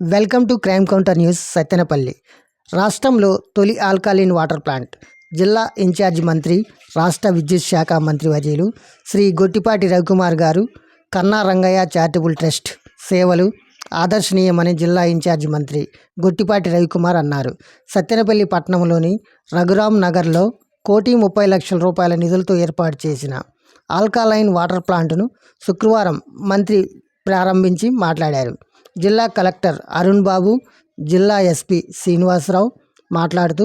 Welcome to crime counter news Sattenapalli. రాష్ట్రంలో తొలి alkaline water plant. జిల్లా ఇన్ఛార్జ్ మంత్రి రాష్ట్ర విద్యుత్ శాఖ మంత్రి వర్యులు శ్రీ గొట్టిపాటి రవికుమార్ గారు కన్నా రంగయ్య చారిటబుల్ ట్రస్ట్ సేవలు ఆదర్శనీయమని జిల్లా ఇన్ఛార్జ్ మంత్రి గొట్టిపాటి రవికుమార్ అన్నారు. సత్తెనపల్లి పట్టణంలోని రఘురామ్ నగర్లో కోటి ముప్పై లక్షల రూపాయల నిధులతో ఏర్పాటు చేసిన ఆల్కాలైన్ వాటర్ ప్లాంట్ను శుక్రవారం మంత్రి ప్రారంభించి మాట్లాడారు. జిల్లా కలెక్టర్ అరుణ్ బాబు జిల్లా ఎస్పీ శ్రీనివాసరావు మాట్లాడుతూ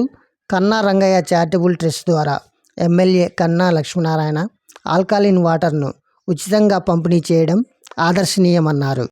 కన్నా రంగయ్య చారిటబుల్ ట్రస్ట్ ద్వారా ఎమ్మెల్యే కన్నా లక్ష్మీనారాయణ ఆల్కాలిన్ వాటర్ను ఉచితంగా పంపిణీ చేయడం ఆదర్శనీయమన్నారు.